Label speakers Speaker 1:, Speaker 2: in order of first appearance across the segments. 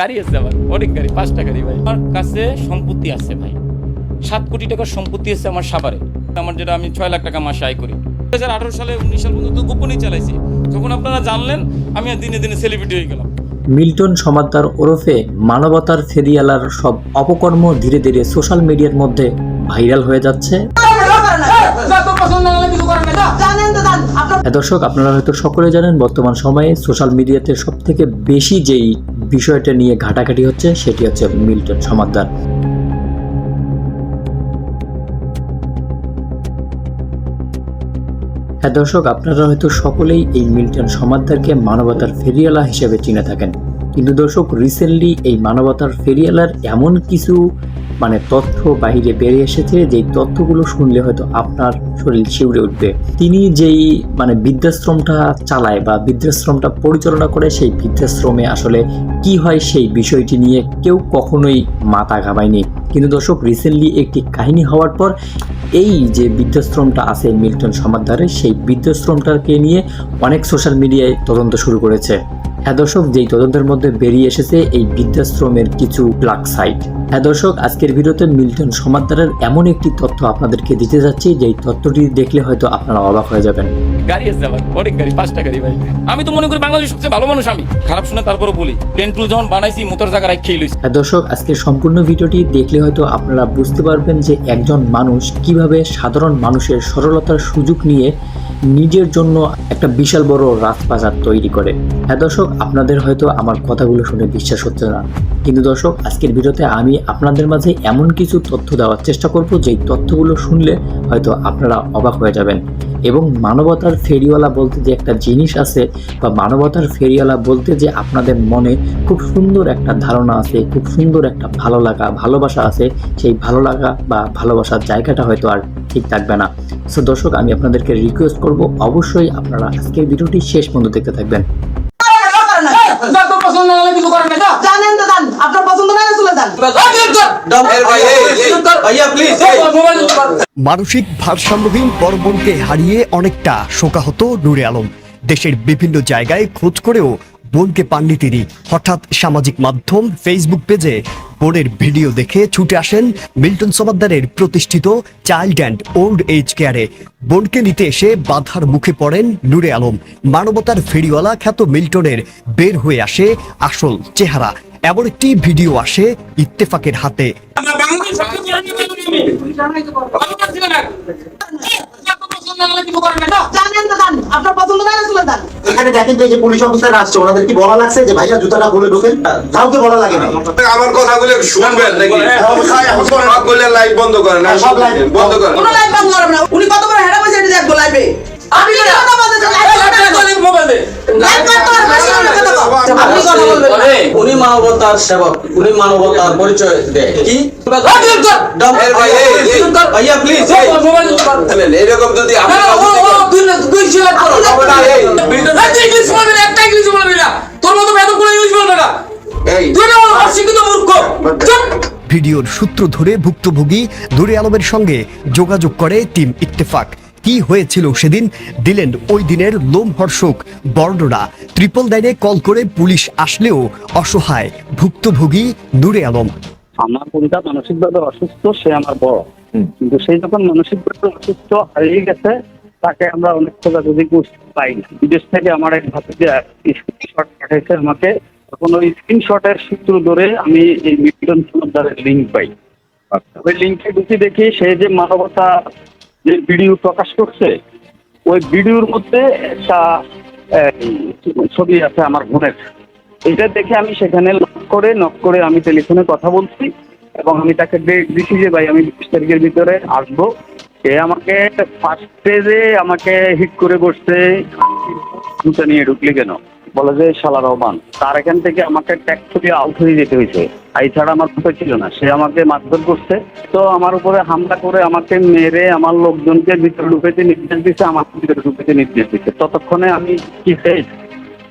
Speaker 1: গাড়ি আছে আমার, অনেক গাড়ি, পাঁচটা গাড়ি ভাই। আমার কাছে সম্পত্তি আছে ভাই। সাত কোটি টাকার সম্পত্তি আছে আমার সাভারে। আমার যেটা আমি ছয় লাখ টাকা মাসে আয় করি। দু হাজার আঠারো সালে, উনিশ সাল পর্যন্ত গোপনই চালাইছি। যখন আপনারা জানলেন, আমি দিনে দিনে সেলিব্রিটি হয়ে গেলাম।
Speaker 2: মিল্টন সমাদ্দার ওরফে মানবতার ফেরিয়ালার সব অপকর্ম ধীরে ধীরে সোশ্যাল মিডিয়ার মধ্যে ভাইরাল হয়ে যাচ্ছে। হ্যাঁ দর্শক, আপনারা হয়তো সকলে জানেন, বর্তমান সময়ে সোশ্যাল মিডিয়াতে সব থেকে বেশি যেই বিষয়টা নিয়ে ঘাটাঘাটি হচ্ছে, সেটি হচ্ছে মিল্টন সমাদ্দার। হ্যাঁ দর্শক, আপনারা হয়তো সকলেই এই মিল্টন সমাদ্দারকে মানবতার ফেরিয়ালা হিসেবে চিনে থাকেন। কিন্তু দর্শক রিসেন্টলি এই মানবতার ফেরিয়ালার এমন কিছু মানে তথ্য বাহিরে বেরিয়ে এসেছে যে তথ্যগুলো শুনলে হয়তো আপনার শরীর শিউরে উঠবে। তিনি যেই মানে বৃদ্ধাশ্রমটা চালায় বা বৃদ্ধাশ্রমটা পরিচালনা করে সেই বৃদ্ধাশ্রমে আসলে কি হয় সেই বিষয়টি নিয়ে কেউ কখনোই মাথা ঘামায়নি। কিন্তু দর্শক রিসেন্টলি একটি কাহিনী হওয়ার পর এই যে বৃদ্ধাশ্রমটা আছে মিল্টন সমাদ্দারে, সেই বৃদ্ধাশ্রমটাকে নিয়ে অনেক সোশ্যাল মিডিয়ায় তদন্ত শুরু করেছে। হ্যাঁ দর্শক যেই তদন্তের মধ্যে বেরিয়ে এসেছে এই বৃদ্ধাশ্রমের কিছু ব্ল্যাক সাইট। হ্যাঁ দর্শক আজকের ভিডিওতে মিল্টন সমাদ্দারের এমন একটি তথ্য আপনাদেরকে দিতে যাচ্ছি যেই তথ্যটি দেখলে হয়তো আপনারা অবাক হয়ে যাবেন।
Speaker 1: গাড়ি আছে আমার অনেক গাড়ি পাঁচটা গাড়ি ভাই। আমি তো মনে করি বাংলাদেশের সবচেয়ে ভালো মানুষ আমি। খারাপ শুনে তারপরে বলি টেন টু যখন বানাইছি মোটর জায়গা খেয়ে লইছি।
Speaker 2: হ্যাঁ দর্শক আজকের সম্পূর্ণ ভিডিওটি দেখলে হয়তো আপনারা বুঝতে পারবেন যে একজন মানুষ কীভাবে সাধারণ মানুষের সরলতার সুযোগ নিয়ে নিজের জন্য একটা বিশাল বড় রাজবাজার তৈরি করে। হ্যাঁ দর্শক, আপনাদের হয়তো আমার কথাগুলো শুনে বিশ্বাস হচ্ছে না। কিন্তু দর্শক, আজকের ভিডিওতে আমি আপনাদের মাঝে এমন কিছু তথ্য দেওয়ার চেষ্টা করব, যেই তথ্যগুলো শুনলে হয়তো আপনারা অবাক হয়ে যাবেন। এবং মানবতার ফেরিওয়ালা বলতে যে একটা জিনিস আছে বা মানবতার ফেরিওয়ালা বলতে যে আপনাদের মনে খুব সুন্দর একটা ধারণা আছে খুব সুন্দর একটা ভালো লাগা ভালোবাসা আছে সেই ভালো লাগা বা ভালোবাসার জায়গাটা হয়তো আর ঠিক থাকবে না সো দর্শক আমি আপনাদেরকে রিকোয়েস্ট করব অবশ্যই আপনারা আজকের ভিডিওটি শেষ পর্যন্ত দেখতে থাকবেন
Speaker 3: আপনার পছন্দ না চলে যান
Speaker 4: ভাইয়া প্লিজ
Speaker 5: মানসিক ভারসাম্যহীন বড় হারিয়ে অনেকটা শোকা শোকাহত নূরে আলম। দেশের বিভিন্ন জায়গায় খোঁজ করেও বোনকে পাননি তিনি। হঠাৎ সামাজিক মাধ্যম ফেসবুক পেজে বোনের ভিডিও দেখে ছুটে আসেন মিল্টন সমাদ্দারের প্রতিষ্ঠিত চাইল্ড অ্যান্ড ওল্ড এজ কেয়ারে। বোনকে নিতে এসে বাধার মুখে পড়েন নূরে আলম। মানবতার ফেরিওয়ালা খ্যাত মিল্টনের বের হয়ে আসে আসল চেহারা। এমন একটি ভিডিও আসে ইত্তেফাকের হাতে।
Speaker 1: আমরা বাংলাদেশ সবচেয়ে বড় নেতা আমি। ভালো পারছি না। যত পছন্দ না হলে কিছু করার নাই।
Speaker 3: জানেন তো জান আপনার পছন্দ না চলে যান
Speaker 4: এখানে দেখেন যে পুলিশ অফিসার আসছে ওনাদের কি বলা লাগছে যে ভাইয়া জুতাটা খুলে ঢোকেন? কাউকে বলা লাগে না
Speaker 6: আমার কথাগুলো শুনবেন নাকি? সবগুলো লাইভ বন্ধ করেন
Speaker 4: হ্যাঁ, সব live
Speaker 6: বন্ধ করেন।
Speaker 3: কোনো লাইভ বন্ধ করবেন না। উনি কত বড় হেডা বসে দেখব লাইভে আপনি কথা বলতেছেন লাইভ করতে পারবেন?
Speaker 4: উনি মানবতার সেবক উনি মানবতার পরিচয় দেয়। কি? ভাইয়া প্লিজ
Speaker 6: এরকম যদি
Speaker 1: একটা ইংলিশ বলবি না। তোর মতো করে ইংলিশ বলবে না।
Speaker 5: ভিডিওর সূত্র ধরে ভুক্তভোগী নুরে আলমের সঙ্গে যোগাযোগ করে টিম ইত্তেফাক। কি হয়েছিল সেদিন? দিলেন ওই দিনের লোমহর্ষক বর্ণনা। ট্রিপল নাইনে কল করে পুলিশ আসলেও অসহায়। ভুক্তভোগী নুরে আলম।
Speaker 7: আমার বোনটা মানসিকভাবে অসুস্থ সে আমার বড়। কিন্তু সেই যখন মানসিকভাবে অসুস্থ হারিয়ে গেছে তাকে আমরা অনেক খোঁজাখুঁজি করতে পাই বিদেশ থেকে আমার এক ভাতিজা স্ক্রিনশট পাঠাইছে আমাকে। তখন ওই স্ক্রিনশটের সূত্র ধরে আমি এই মিল্টন সমাদারের লিঙ্ক পাই। ওই লিঙ্কে ঢুকে দেখি সে যে মানবতা যে ভিডিও প্রকাশ করছে, ওই ভিডিওর মধ্যে একটা ছবি আছে আমার বোনের। এটা দেখে আমি সেখানে লক করে, নক করে আমি টেলিফোনে কথা বলছি এবং আমি তাকে ডেট দিছি যে, ভাই, আমি বিশ তারিখের ভিতরে আসব। সে আমাকে ফার্স্ট পেজে আমাকে হিট করে বসছে জুতা নিয়ে ঢুকলি কেন? বলে যে, শালা রহমান, তার এখান থেকে আমাকে ট্যাক্সি আউট হয়ে যেতে হয়েছে। এই ছাড়া আমার উপায় ছিল না। সে আমাকে মারধর করছে। তো আমার উপরে হামলা করে আমাকে মেরে আমার লোকজনকে ভিতরে ঢুকেতে নির্দেশ দিচ্ছে আমার ভিতরে ঢুকেতে নির্দেশ দিচ্ছে ততক্ষণে আমি কি শেষ?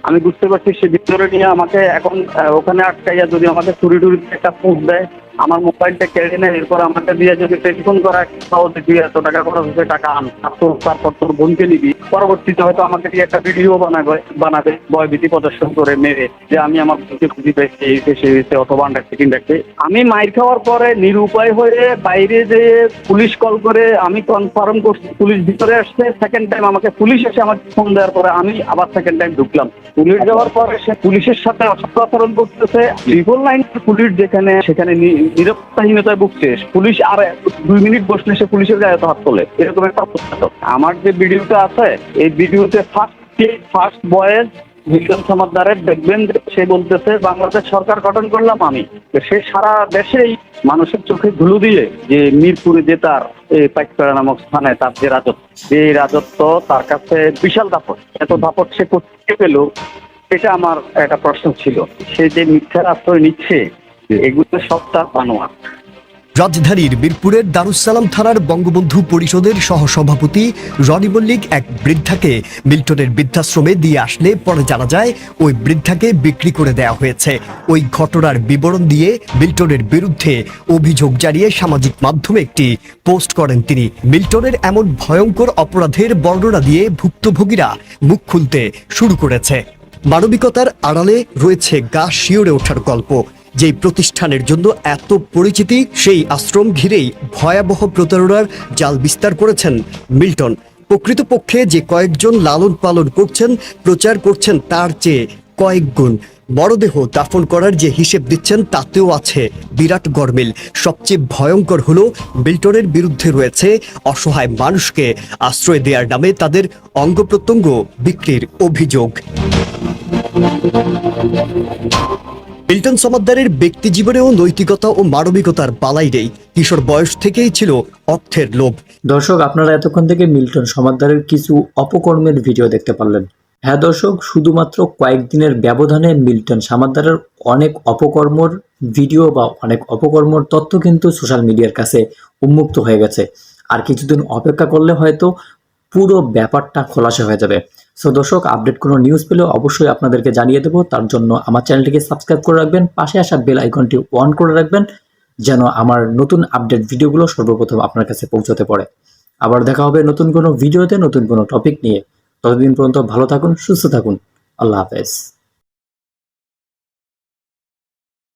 Speaker 7: আমি বুঝতে পারছি সে ভিতরে নিয়ে আমাকে এখন ওখানে আটকাইয়া যদি আমাকে চুরি টুরি একটা পোস্ট দেয় আমার মোবাইলটা কেড়ে নেয় এরপর আমাকে দিয়ে যদি টেলিফোন করা সহজে তুই এত টাকা খরচ হচ্ছে টাকা আন। আর তোর তারপর তোর বোনকে নিবি পরবর্তীতে হয়তো আমাকে দিয়ে একটা ভিডিও বানাবে বানাবে, ভয়ভীতি প্রদর্শন করে মেরে, যে আমি আমার বোনকে খুঁজে পেয়েছি, এই দেশে এসে অথবা কিন ডাকছে আমি মাইর খাওয়ার পরে নিরুপায় হয়ে বাইরে যে পুলিশ কল করে, আমি কনফার্ম করছি, পুলিশ ভিতরে আসছে। সেকেন্ড টাইম আমাকে পুলিশ এসে আমাকে ফোন দেওয়ার পরে আমি আবার সেকেন্ড টাইম ঢুকলাম। পুলিশ যাওয়ার পরে সে পুলিশের সাথে অসভ্য আচরণ করতেছে। ট্রিপল লাইন পুলিশ যেখানে, সেখানে নি- ভুগছে। পুলিশ আর দুই মিনিট বসলে সে পুলিশের গায়ে হাত তোলে। এরকম একটা অবস্থা। আমার যে ভিডিওটা আছে, এই ভিডিওতে ফার্স্ট ফার্স্ট বয়েজ মিল্টন সমাদ্দারের দেখবেন সে বলতেছে, বাংলাদেশ সরকার গঠন করলাম আমি। সে সারা দেশেই মানুষের চোখে ধুলো দিয়ে যে মিরপুরে যে তার এই পাইকপাড়া নামক স্থানে তার যে রাজত্ব যে রাজত্ব তার কাছে বিশাল দাপট। এত দাপট সে করতে পেল, এটা আমার একটা প্রশ্ন ছিল। সে যে মিথ্যার আশ্রয় নিচ্ছে এগুলো সব তার বানোয়া
Speaker 5: রাজধানীর বীরপুরের দারুসালাম থানার বঙ্গবন্ধু পরিষদের সহসভাপতি রনি মল্লিক এক বৃদ্ধাকে মিল্টনের বৃদ্ধাশ্রমে দিয়ে আসলে পরে জানা যায় ওই বৃদ্ধাকে বিক্রি করে দেওয়া হয়েছে। ওই ঘটনার বিবরণ দিয়ে মিল্টনের বিরুদ্ধে অভিযোগ জানিয়ে সামাজিক মাধ্যমে একটি পোস্ট করেন তিনি। মিল্টনের এমন ভয়ঙ্কর অপরাধের বর্ণনা দিয়ে ভুক্তভোগীরা মুখ খুলতে শুরু করেছে। মানবিকতার আড়ালে রয়েছে গা শিওরে ওঠার গল্প। যেই প্রতিষ্ঠানের জন্য এত পরিচিতি, সেই আশ্রম ঘিরেই ভয়াবহ প্রতারণার জাল বিস্তার করেছেন মিল্টন। প্রকৃতপক্ষে যে কয়েকজন লালন পালন করছেন, প্রচার করছেন তার চেয়ে কয়েক গুণ। মরদেহ দাফন করার যে হিসেব দিচ্ছেন, তাতেও আছে বিরাট গরমিল। সবচেয়ে ভয়ঙ্কর হলো মিল্টনের বিরুদ্ধে রয়েছে অসহায় মানুষকে আশ্রয় দেওয়ার নামে তাদের অঙ্গ প্রত্যঙ্গ বিক্রির অভিযোগ। মিল্টন সমাদ্দারের ব্যক্তি জীবনেও নৈতিকতা ও মানবিকতার বালাই নেই। কিশোর বয়স থেকেই ছিল অর্থের লোভ।
Speaker 2: দর্শক, আপনারা এতক্ষণ থেকে মিল্টন সমাদ্দারের কিছু অপকর্মের ভিডিও দেখতে পারলেন। হ্যাঁ দর্শক, শুধুমাত্র কয়েকদিনের ব্যবধানে মিল্টন সামাদ্দারের অনেক অপকর্মর ভিডিও বা অনেক অপকর্মর তথ্য কিন্তু সোশ্যাল মিডিয়ার কাছে উন্মুক্ত হয়ে গেছে। আর কিছুদিন অপেক্ষা করলে হয়তো পুরো ব্যাপারটা খোলাসা হয়ে যাবে। সো দর্শক আপডেট কোনো নিউজ পেলে অবশ্যই আপনাদেরকে জানিয়ে দেবো। তার জন্য আমার চ্যানেলটিকে সাবস্ক্রাইব করে রাখবেন। পাশে আসা বেল আইকনটি অন করে রাখবেন, যেন আমার নতুন আপডেট ভিডিওগুলো সর্বপ্রথম আপনার কাছে পৌঁছতে পারে। আবার দেখা হবে নতুন কোনো ভিডিওতে নতুন কোনো টপিক নিয়ে। ততদিন পর্যন্ত ভালো থাকুন, সুস্থ থাকুন। আল্লাহ হাফেজ।